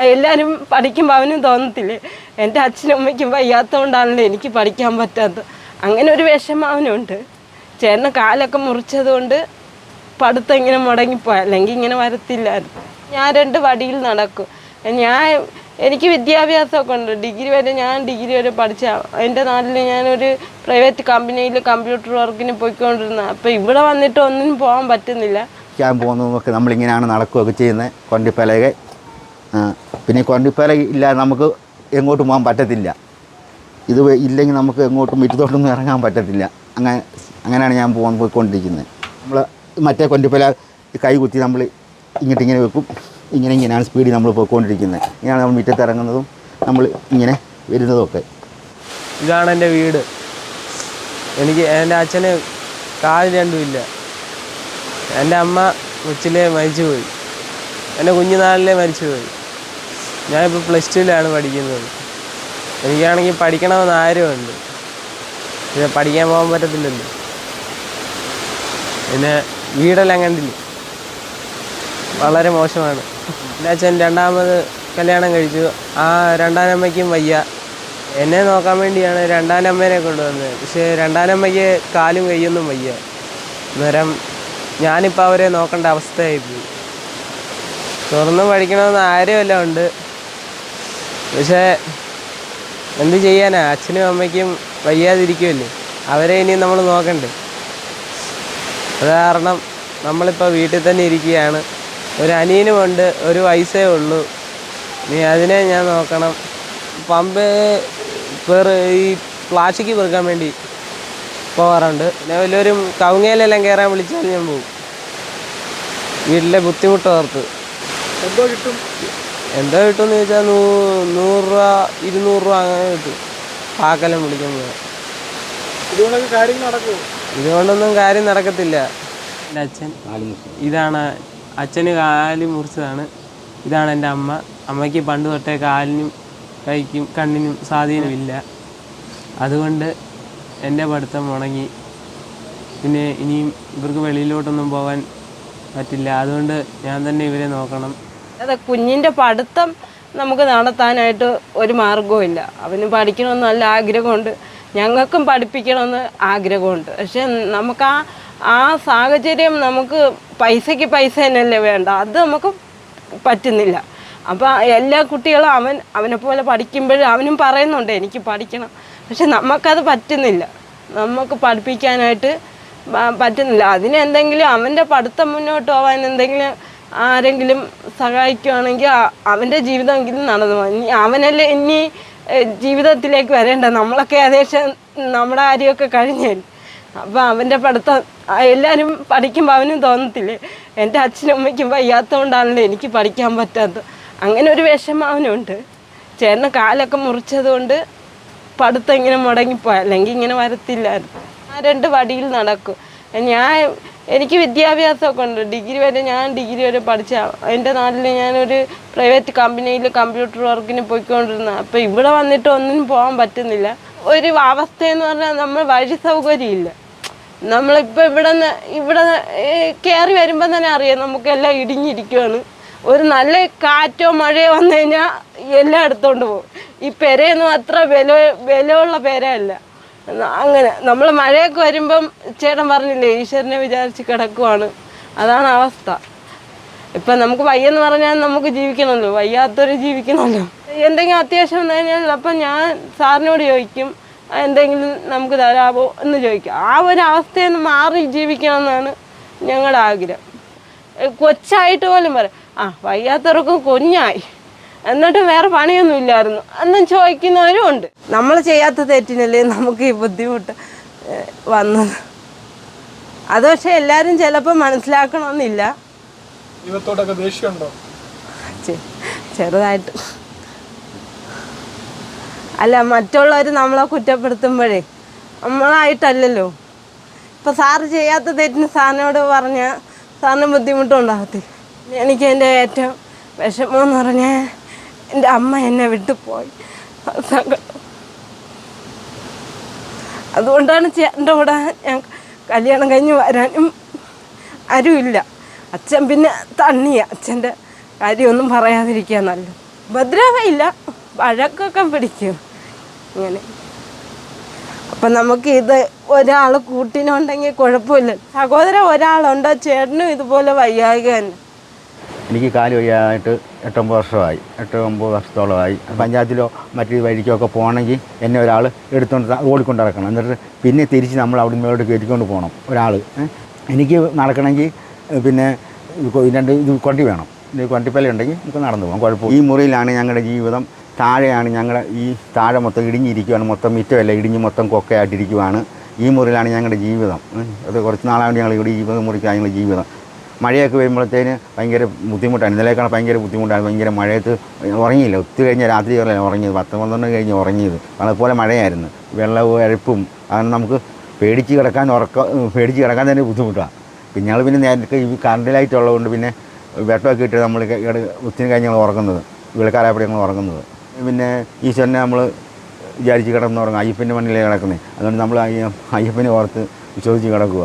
എല്ലാവരും പഠിക്കുമ്പോൾ അവനും തോന്നത്തില്ലേ? എന്റെ അച്ഛനും അമ്മയ്ക്കും വയ്യാത്തതുകൊണ്ടാണല്ലോ എനിക്ക് പഠിക്കാൻ പറ്റാത്തത്. അങ്ങനെ ഒരു വിഷമം അവനുണ്ട്. ചേട്ടന് കാലൊക്കെ മുറിച്ചത് കൊണ്ട് പഠിത്തം ഇങ്ങനെ മുടങ്ങിപ്പോയി. അല്ലെങ്കിൽ ഇങ്ങനെ വരത്തില്ലായിരുന്നു. ഞാൻ രണ്ട് വടിയിൽ നടക്കും. ഞാൻ എനിക്ക് വിദ്യാഭ്യാസമൊക്കെ ഉണ്ട്. ഡിഗ്രി വരെ ഞാൻ ഡിഗ്രി വരെ പഠിച്ച എന്റെ നാട്ടിൽ ഞാനൊരു പ്രൈവറ്റ് കമ്പനിയിൽ കമ്പ്യൂട്ടർ വർക്കിന് പോയിക്കൊണ്ടിരുന്ന. അപ്പോൾ ഇവിടെ വന്നിട്ട് ഒന്നിനും പോകാൻ പറ്റുന്നില്ല. ക്യാമ്പ് പോകുന്നതൊക്കെ നമ്മളിങ്ങനെയാണ് നടക്കുകയൊക്കെ ചെയ്യുന്നത്. കൊണ്ടിപ്പലക പിന്നെ കൊണ്ടിപ്പേര ഇല്ലാതെ നമുക്ക് എങ്ങോട്ടും പോകാൻ പറ്റത്തില്ല. ഇത് ഇല്ലെങ്കിൽ നമുക്ക് എങ്ങോട്ടും മുറ്റത്തോട്ടൊന്നും ഇറങ്ങാൻ പറ്റത്തില്ല. അങ്ങനെ അങ്ങനെയാണ് ഞാൻ പോകാൻ പോയിക്കൊണ്ടിരിക്കുന്നത് നമ്മൾ മറ്റേ കൊണ്ടിപ്പല കൈ കുത്തി നമ്മൾ ഇങ്ങോട്ട് ഇങ്ങനെ വെക്കും. ഇങ്ങനെ ഇങ്ങനെയാണ് സ്പീഡിൽ നമ്മൾ പോയിക്കൊണ്ടിരിക്കുന്നത് ഇങ്ങനെയാണ് നമ്മൾ മുറ്റത്ത് ഇറങ്ങുന്നതും നമ്മൾ ഇങ്ങനെ വരുന്നതും ഒക്കെ ഇതാണ് എന്റെ വീട്. എനിക്ക് എന്റെ അച്ഛന് കാൽ രണ്ടും ഇല്ല. എന്റെ അമ്മ കൊച്ചിലെ മരിച്ചുപോയി. എന്റെ കുഞ്ഞുനാളിലെ മരിച്ചുപോയി. ഞാനിപ്പോൾ പ്ലസ് ടുവിലാണ് പഠിക്കുന്നത്. എനിക്കാണെങ്കിൽ പഠിക്കണമെന്ന് ആഗ്രഹമുണ്ട്. പിന്നെ പഠിക്കാൻ പോകാൻ പറ്റത്തില്ലല്ലോ. പിന്നെ വീടെല്ലാം കണ്ടില്ല? വളരെ മോശമാണ്. എന്റെ അച്ഛൻ രണ്ടാമത് കല്യാണം കഴിച്ചു. ആ രണ്ടാനമ്മയ്ക്കും വയ്യ. എന്നെ നോക്കാൻ വേണ്ടിയാണ് രണ്ടാനമ്മേനെ കൊണ്ടുവന്നത്. പക്ഷേ രണ്ടാനമ്മയ്ക്ക് കാലും കൈയൊന്നും വയ്യ. അന്നേരം ഞാനിപ്പോൾ അവരെ നോക്കേണ്ട അവസ്ഥയായിപ്പോയി. തുറന്ന് പഠിക്കണമെന്ന് ആഗ്രഹമെല്ലാം ഉണ്ട്. പക്ഷേ എന്ത് ചെയ്യാനാ? അച്ഛനും അമ്മയ്ക്കും വയ്യാതിരിക്കുമല്ലേ അവരെ ഇനി നമ്മൾ നോക്കണ്ടേ? അത് കാരണം നമ്മളിപ്പോൾ വീട്ടിൽ തന്നെ ഇരിക്കുകയാണ്. ഒരു അനിയനുമുണ്ട് ഒരു വയസ്സേ ഉള്ളൂ. നീ അതിനെ ഞാൻ നോക്കണം. പമ്പ് പെറ് ഈ പ്ലാസ്റ്റിക് പെറുക്കാൻ വേണ്ടി പോകാറുണ്ട്. പിന്നെ വലിയൊരു കവുങ്ങയിലെല്ലാം കയറാൻ വിളിച്ചാൽ ഞാൻ പോകും വീട്ടിലെ ബുദ്ധിമുട്ട് ഓർത്ത്. എന്തോ കിട്ടും? എന്തോ കിട്ടുമെന്ന് ചോദിച്ചാൽ നൂ നൂറ് രൂപ ഇരുന്നൂറ് രൂപ അങ്ങനെ കിട്ടും. പാക്കെല്ലാം പിടിക്കാൻ പോയാൽ ഇതുകൊണ്ടൊക്കെ കാര്യങ്ങൾ നടക്കുമോ ഇതുകൊണ്ടൊന്നും കാര്യം നടക്കത്തില്ല. എന്റെ അച്ഛൻ ഇതാണ് അച്ഛന് കാൽ മുറിച്ചതാണ്. ഇതാണ് എന്റെ അമ്മ. അമ്മയ്ക്ക് പണ്ട് തൊട്ടേ കാലിനും കൈക്കും കണ്ണിനും സ്വാധീനമില്ല അതുകൊണ്ട് എന്റെ പഠിത്തം മുടങ്ങി പിന്നെ ഇനിയും ഇവർക്ക് വെളിയിലോട്ടൊന്നും പോകാൻ പറ്റില്ല. അതുകൊണ്ട് ഞാൻ തന്നെ ഇവരെ നോക്കണം. അതെ കുഞ്ഞിന്റെ പഠിത്തം നമുക്ക് നടത്താനായിട്ട് ഒരു മാർഗവും ഇല്ല അവന് പഠിക്കണമെന്ന് നല്ല ആഗ്രഹമുണ്ട്. ഞങ്ങൾക്കും പഠിപ്പിക്കണമെന്ന് ആഗ്രഹമുണ്ട്. പക്ഷെ നമുക്ക് ആ ആ സാഹചര്യം നമുക്ക് പൈസയ്ക്ക് പൈസ തന്നെയല്ലേ വേണ്ട. അത് നമുക്ക് പറ്റുന്നില്ല. അപ്പോൾ എല്ലാ കുട്ടികളും അവൻ അവനെ പോലെ പഠിക്കുമ്പോഴും അവനും പറയുന്നുണ്ട് എനിക്ക് പഠിക്കണം. പക്ഷെ നമുക്കത് പറ്റുന്നില്ല. നമുക്ക് പഠിപ്പിക്കാനായിട്ട് പറ്റുന്നില്ല. അതിനെന്തെങ്കിലും അവന്റെ പഠിത്തം മുന്നോട്ട് പോകാൻ എന്തെങ്കിലും ആരെങ്കിലും സഹായിക്കുവാണെങ്കിൽ അവന്റെ ജീവിതമെങ്കിലും നടന്നു. ഇനി അവനല്ലേ ഇനി ജീവിതത്തിലേക്ക് വരേണ്ട. നമ്മളൊക്കെ ഏകദേശം നമ്മുടെ കാര്യമൊക്കെ കഴിഞ്ഞേ. അപ്പോൾ അവന്റെ പഠിത്തം എല്ലാവരും പഠിക്കുമ്പോൾ അവനും തോന്നത്തില്ലേ? എന്റെ അച്ഛനും അമ്മയ്ക്കും വയ്യാത്തതുകൊണ്ടാണല്ലോ എനിക്ക് പഠിക്കാൻ പറ്റാത്തത്. അങ്ങനെ ഒരു വിഷമം അവനുണ്ട്. ചേട്ടന് കാലൊക്കെ മുറിച്ചത് കൊണ്ട് പഠിത്തം ഇങ്ങനെ മുടങ്ങിപ്പോയി. അല്ലെങ്കിൽ ഇങ്ങനെ വരത്തില്ലായിരുന്നു. ആ രണ്ട് വടിയിൽ നടക്കും. ഞാൻ എനിക്ക് വിദ്യാഭ്യാസമൊക്കെ ഉണ്ട്. ഡിഗ്രി വരെ ഞാൻ ഡിഗ്രി വരെ പഠിച്ച എന്റെ നാട്ടിൽ ഞാനൊരു പ്രൈവറ്റ് കമ്പനിയിൽ കമ്പ്യൂട്ടർ വർക്കിന് പോയിക്കൊണ്ടിരുന്ന അപ്പം ഇവിടെ വന്നിട്ട് ഒന്നിനും പോകാൻ പറ്റുന്നില്ല. ഒരു അവസ്ഥയെന്ന് പറഞ്ഞാൽ നമ്മൾ വഴി സൗകര്യമില്ല. നമ്മളിപ്പോൾ ഇവിടെ നിന്ന് ഇവിടെ കയറി വരുമ്പോൾ തന്നെ അറിയാം നമുക്കെല്ലാം ഇടിഞ്ഞിരിക്കുവാണ്. ഒരു നല്ല കാറ്റോ മഴയോ വന്നു കഴിഞ്ഞാൽ എല്ലാം എടുത്തോണ്ട് പോകും ഈ പെരയൊന്നും അത്ര വില വിലയുള്ള പെരയല്ല. അങ്ങനെ. നമ്മൾ മഴയൊക്കെ വരുമ്പം ചേട്ടൻ പറഞ്ഞില്ലേ ഈശ്വരനെ വിചാരിച്ച് കിടക്കുവാണ്. അതാണ് അവസ്ഥ. ഇപ്പം നമുക്ക് വയ്യെന്ന് പറഞ്ഞാൽ നമുക്ക് ജീവിക്കണമല്ലോ. വയ്യാത്തവർ ജീവിക്കണമല്ലോ. എന്തെങ്കിലും അത്യാവശ്യം വന്നു കഴിഞ്ഞാൽ അപ്പം ഞാൻ സാറിനോട് ചോദിക്കും എന്തെങ്കിലും നമുക്ക് തരാമോ എന്ന് ചോദിക്കും. ആ ഒരു അവസ്ഥയിൽ നിന്ന് മാറി ജീവിക്കണമെന്നാണ് ഞങ്ങളുടെ ആഗ്രഹം. കൊച്ചായിട്ട് പോലും പറയാം. ആ വയ്യാത്തവർക്ക് കുഞ്ഞായി. എന്നിട്ട് വേറെ പണിയൊന്നും ഇല്ലായിരുന്നു. എന്നും ചോദിക്കുന്നവരും ഉണ്ട്. നമ്മൾ ചെയ്യാത്ത തെറ്റിനല്ലേ നമുക്ക് ഈ ബുദ്ധിമുട്ട് വന്നത്? അത് പക്ഷെ എല്ലാവരും ചിലപ്പോൾ മനസ്സിലാക്കണമെന്നില്ല. ദൈവത്തോടൊക്കെ ദേഷ്യമുണ്ടോ? ചെറുതായിട്ട്. അല്ല മറ്റുള്ളവർ നമ്മളെ കുറ്റപ്പെടുത്തുമ്പോഴേ നമ്മളായിട്ടല്ലല്ലോ. ഇപ്പം സാറ് ചെയ്യാത്ത തെറ്റിന് സാറിനോട് പറഞ്ഞാൽ സാറിന് ബുദ്ധിമുട്ടുണ്ടാകത്തില്ല. എനിക്ക് എന്റെ ഏറ്റവും വിഷമം എന്ന് പറഞ്ഞാൽ എന്റെ അമ്മ എന്നെ വിട്ടു പോയി. അതുകൊണ്ടാണ് ചേട്ടന്റെ കൂടെ ഞാൻ കല്യാണം കഴിഞ്ഞ് വരാനും ആരുമില്ല. അച്ഛൻ പിന്നെ തണ്ണിയ. അച്ഛന്റെ കാര്യമൊന്നും പറയാതിരിക്കുക നല്ലത്. ഭദ്രാവയില്ല വഴക്കൊക്കെ പിടിക്കും. ഇങ്ങനെ. അപ്പം നമുക്ക് ഇത് ഒരാൾ കൂട്ടിനുണ്ടെങ്കിൽ കുഴപ്പമില്ല. സഹോദരൻ ഒരാളുണ്ടോ? ചേട്ടനും ഇതുപോലെ വയ്യായിക തന്നെ. എനിക്ക് കാൽ വയ്യായിട്ട് എട്ടൊമ്പത് വർഷമായി. എട്ട് ഒമ്പത് വർഷത്തോളമായി. പഞ്ചായത്തിലോ മറ്റു വഴിക്കോ ഒക്കെ പോകണമെങ്കിൽ എന്നെ ഒരാൾ എടുത്തുകൊണ്ട് ഓടിക്കൊണ്ട് നടക്കണം. എന്നിട്ട് പിന്നെ തിരിച്ച് നമ്മൾ അവിടെ മേലോട്ട് കയറ്റിക്കൊണ്ട് പോകണം. ഒരാൾ എനിക്ക് നടക്കണമെങ്കിൽ പിന്നെ രണ്ട് ഇത് കൊണ്ടി വേണം. ഇത് കൊണ്ടിപ്പല ഉണ്ടെങ്കിൽ നമുക്ക് നടന്നു പോകാം. കുഴപ്പം ഈ മുറിയിലാണ് ഞങ്ങളുടെ ജീവിതം. താഴെയാണ് ഞങ്ങളുടെ ഈ താഴെ മൊത്തം ഇടിഞ്ഞിരിക്കുകയാണ് മൊത്തം മിറ്റമല്ല ഇടിഞ്ഞ് മൊത്തം കൊക്കയായിട്ടിരിക്കുവാണ്. ഈ മുറിയിലാണ് ഞങ്ങളുടെ ജീവിതം. അത് കുറച്ച് നാളായിട്ട് ഞങ്ങൾ ഇവിടെ ഈ മുറിക്കാണ് ഞങ്ങളുടെ ജീവിതം. മഴയൊക്കെ വരുമ്പോഴത്തേന് ഭയങ്കര ബുദ്ധിമുട്ടാണ്. ഇന്നലേക്കാണ് ഭയങ്കര ബുദ്ധിമുട്ടാണ്. ഭയങ്കര മഴയത്ത് ഉറങ്ങിയില്ല. ഒത്തിരി കഴിഞ്ഞ രാത്രി വരെ ഉറങ്ങിയത്. പത്ത് പന്ത്രണ്ട് കഴിഞ്ഞ് ഉറങ്ങിയത്. അതുപോലെ മഴയായിരുന്നു. വെള്ളവും അഴപ്പും അങ്ങനെ നമുക്ക് പേടിച്ച് കിടക്കാൻ ഉറക്ക പേടിച്ച് കിടക്കാൻ തന്നെ ബുദ്ധിമുട്ടാണ്. പിന്നെ ഞങ്ങൾ പിന്നെ നേരത്തെ ഈ കറണ്ട് ലൈറ്റ് ഉള്ളതുകൊണ്ട് പിന്നെ വെട്ടമൊക്കെ ഇട്ട് നമ്മൾ ഒത്തിരി കഴിഞ്ഞ് ഞങ്ങൾ ഉറങ്ങുന്നത്. വിളക്കാരായപ്പോൾ ഞങ്ങൾ ഉറങ്ങുന്നത്. പിന്നെ ഈശ്വരനെ നമ്മൾ വിചാരിച്ച് കിടന്നുറങ്ങും. അയ്യപ്പന്റെ മണ്ണിലേ കിടക്കുന്നത് അതുകൊണ്ട് നമ്മൾ അയ്യ- അയ്യപ്പനെ ഓർത്ത് വിശ്വസിച്ച് കിടക്കുക.